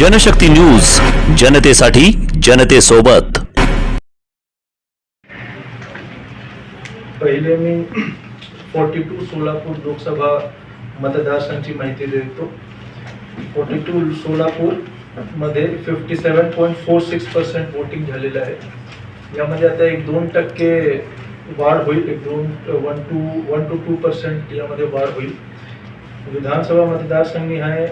Janshakti news जनतेसाठी जनतेसोबत. पहिले मी फोर्टी टू सोलापूर लोकसभा मतदारसंघाची माहिती देतो. फोर्टी टू सोलापूरमध्ये fifty seven point four six percent voting झालेलं आहे. यामध्ये आता एक दोन टक्के वाढ होईल एक दोन one two one two two percent यामध्ये वाढ होईल. विधानसभा मतदारसंघ आहे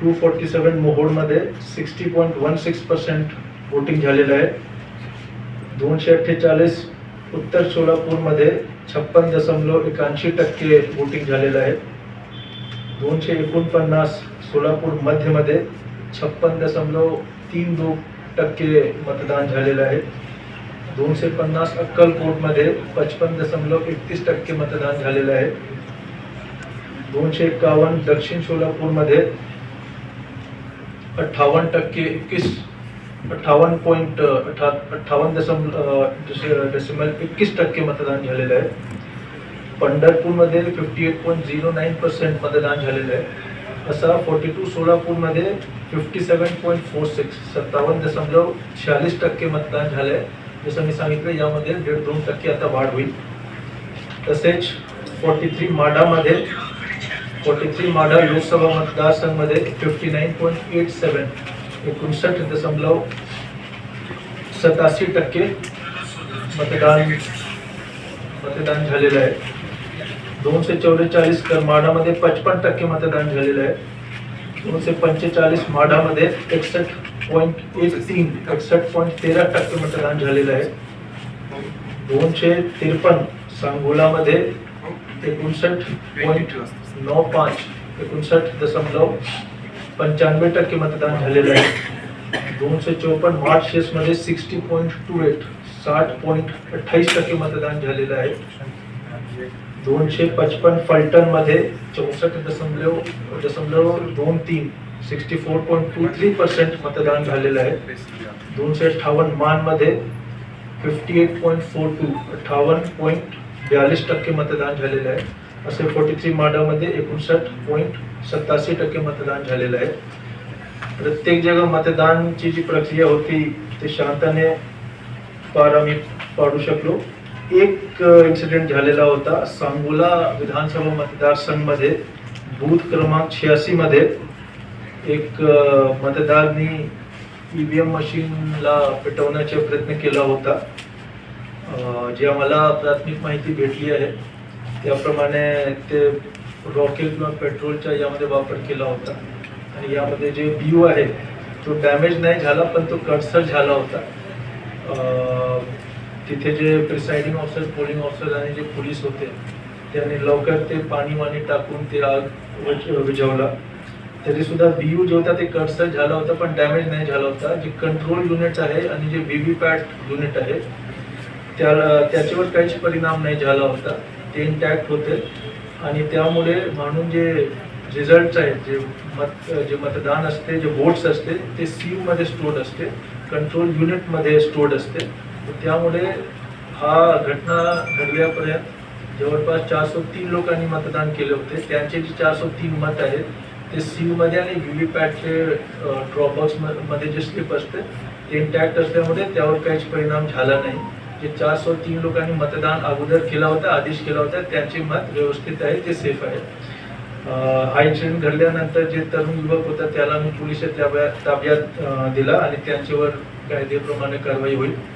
two forty seven मोहोडमध्ये sixty point one six percent voting झालेलं आहे. दोनशे अठ्ठेचाळीस उत्तर सोलापूरमध्ये छप्पन दशमलव एकाऐंशी टक्के वोटिंग झालेलं आहे. दोनशे एकोणपन्नास सोलापूर मध्यमध्ये छप्पन दशमलव तीन दो टक्के मतदान झालेलं आहे. दोनशे पन्नास अक्कलकोटमध्ये पचपन दशमलव एकतीस टक्के मतदान झालेलं आहे. दोनशे एकावन्न दक्षिण सोलापूरमध्ये अठ्ठावन्न टक्के एकवीस अठ्ठावन्न पॉईंट अठ्ठा अठ्ठावन्न दशम डेसिमल एकवीस टक्के मतदान झालेलं आहे. पंढरपूरमध्ये fifty eight point zero nine percent मतदान झालेलं आहे. असा फोर्टी टू सोलापूरमध्ये fifty seven point four six सत्तावन्न दशमलव शहाळीस टक्के मतदान झालं आहे जसं मी सांगितलं यामध्ये दीड दोन टक्के आता वाढ होईल. तसेच फोर्टी थ्री माडामध्ये फोर्टी थ्री माढा लोकसभा मतदारसंघामध्ये fifty nine point eight seven एकोणसष्ट दशमलव सतासी टक्के मतदान मतदान झालेलं आहे. दोनशे चौवेचाळीस करमाडामध्ये पचपन टक्के मतदान झालेलं आहे. दोनशे पंचेचाळीस माढामध्ये एकसष्ट पॉईंट एक तीन एकसष्ट पॉईंट तेरा टक्के मतदान झालेलं आहे. दोनशे त्रेपन्न सांगोलामध्ये एकोणसष्ट पॉईंट नऊ पाच एकोणसष्ट दशमलव पंच्याण्णव टक्के मतदान झालेलं आहे. दोनशे चौपन्न मार्चेसमध्ये सिक्स्टी पॉईंट टू एट साठ पॉईंट अठ्ठावीस टक्के मतदान झालेलं आहे. दोनशे पचपन्न फलटणमध्ये चौसष्ट दशमलव दशमलव दोन तीन sixty four point two three percent मतदान झालेलं आहे. दोनशे अठ्ठावन्न मानमध्ये fifty eight point four two अठ्ठावन्न पॉईंट बयालीस टक्के मतदान झालेलं आहे. असे फोर्टी थ्री माडामध्ये एकोणसाठ पॉईंट सत्तासी टक्के मतदान झालेलं आहे. प्रत्येक जगा मतदानची जी प्रक्रिया होती ते शांतने पार आम्ही पाडू शकलो. एक इन्सिडेंट झालेला होता सांगोला विधानसभा मतदारसंघमध्ये बूथ क्रमांक छियासीमध्ये एक मतदारनी ई व्ही एम मशीनला पेटवण्याचा प्रयत्न केला होता. जी आम्हाला प्राथमिक माहिती भेटली आहे त्याप्रमाणे ते रॉकेल किंवा पेट्रोलचा यामध्ये वापर केला होता. आणि यामध्ये जे बी आहे तो डॅमेज नाही झाला पण तो कटसर झाला होता. तिथे जे प्रिसाइडिंग ऑफिसर पोलिंग ऑफिसर आणि जे पोलीस होते त्यांनी लवकर ते पाणी वाणी टाकून ते आग विझ- विझवला. तरी सुद्धा बीयू जो होता ते कटसर झाला होता पण डॅमेज नाही झाला होता. जे कंट्रोल युनिट आहे आणि जे व्ही व्ही पॅट युनिट आहे त्याला त्याच्यावर काहीच परिणाम नाही झाला होता. ते इंटॅक्ट होते. आणि त्यामुळे म्हणून जे रिझल्ट आहेत जे मत जे मतदान असते जे वोट्स असते ते सीवमध्ये स्टोर्ड असते. कंट्रोल युनिटमध्ये स्टोर्ड असते. त्यामुळे हा घटना घडल्यापर्यंत जवळपास चारशे तीन लोकांनी मतदान केले होते. त्यांचे जे चारशे तीन मत आहेत ते सीमध्ये आणि व्ही व्ही पॅटचे ड्रॉबॉक्समध्ये जे स्लिप असते ते इंटॅक्ट असल्यामुळे त्यावर काहीच परिणाम झाला नाही. चार सो तीन लोकांनी मतदान अगोदर केला होता आदेश केला होता. त्यांचे मत व्यवस्थित आहे ते सेफ आहे. अं, इन्सिडेंट घडल्यानंतर जे तरुण युवक होता त्याला मी पोलीस ताब्यात ताब्यात दिला आणि त्यांच्यावर कायदेप्रमाणे कारवाई होईल.